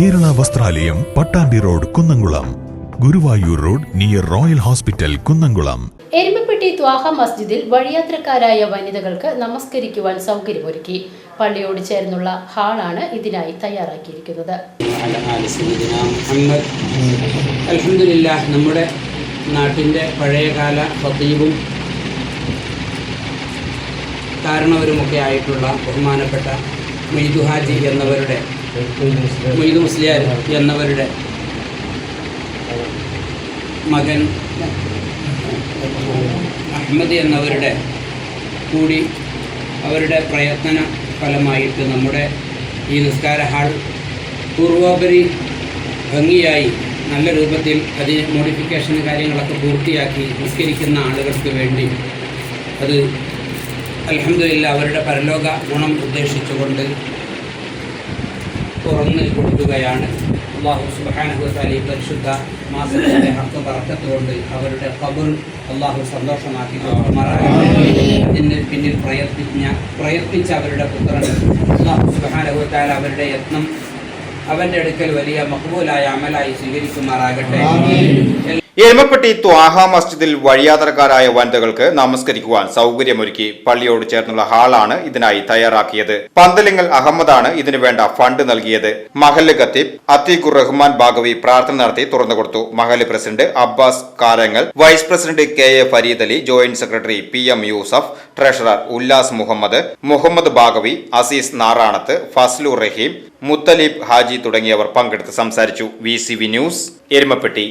ദേവാലയം Pattambi road Kunnamkulam. Guruvayur road near royal hospital Kunnamkulam. Erumapetty Thwaha മസ്ജിദിൽ വഴിയാത്രക്കാരായ വനിതകൾക്ക് നമസ്കരിക്കുവാൻ സൗകര്യമൊരുക്കി. പള്ളിയോട് ചേർന്നുള്ള ഹാളാണ് ഇതിനായി തയ്യാറാക്കിയിരിക്കുന്നത്. നമ്മുടെ നാട്ടിന്റെ പഴയകാല ഫത്തീബും കാരണവരുമൊക്കെ ആയിട്ടുള്ള ബഹുമാനപ്പെട്ട മെയ്ദുഹാജി എന്നവരുടെ മൊയ്തു മുസ്ലിയാർ എന്നവരുടെ മകൻ അഹമ്മദ് എന്നവരുടെ കൂടി അവരുടെ പ്രയത്ന ഫലമായിട്ട് നമ്മുടെ ഈ നിസ്കാര ഹാൾ പൂർവോപരി ഭംഗിയായി നല്ല രൂപത്തിൽ അതിന് മോഡിഫിക്കേഷൻ കാര്യങ്ങളൊക്കെ പൂർത്തിയാക്കി നിസ്കരിക്കുന്ന ആളുകൾക്ക് വേണ്ടി അത് അലഹമില്ല അവരുടെ പരലോക ഗുണം ഉദ്ദേശിച്ചുകൊണ്ട് തുറന്ന് കൊടുക്കുകയാണ്. അള്ളാഹു ഈ പരിശുദ്ധ മാസത്തിന്റെ ഹക്ക് പറക്കത്തുകൊണ്ട് അവരുടെ കബർ അള്ളാഹു സന്തോഷമാക്കി അതിന് പിന്നിൽ പ്രയത്നിച്ച പ്രയത്നിച്ച അവരുടെ പുത്രൻ അള്ളാഹു സുബാനുഭവത്താൽ അവരുടെ യത്നം അവന്റെ അടുക്കൽ വലിയ മഹബൂലായ അമലായി സ്വീകരിക്കുമാറാകട്ടെ. എരുമപ്പെട്ടി ത്വാഹ മസ്ജിദിൽ വഴിയാത്രക്കാരായ വനിതകൾക്ക് നമസ്കരിക്കുവാൻ സൗകര്യമൊരുക്കി പള്ളിയോട് ചേർന്നുള്ള ഹാളാണ് ഇതിനായി തയ്യാറാക്കിയത്. പന്തലിങ്ങൽ അഹമ്മദാണ് ഇതിനു വേണ്ട ഫണ്ട് നൽകിയത്. മഹല്ല് ഖത്തീബ് അത്തീഖുർ റഹ്മാൻ ബാഗവി പ്രാർത്ഥന നടത്തി തുറന്നു കൊടുത്തു. മഹല്ല് president Abbas Karangal vice president K A Fareed Ali joint secretary P M Yusuf treasurer Ullas Muhammad Muhammad Bagavi Aziz Naranath Fazlu Rahim Muthalib Haji തുടങ്ങിയവർ പങ്കെടുത്ത് സംസാരിച്ചു. V news Erumapetty.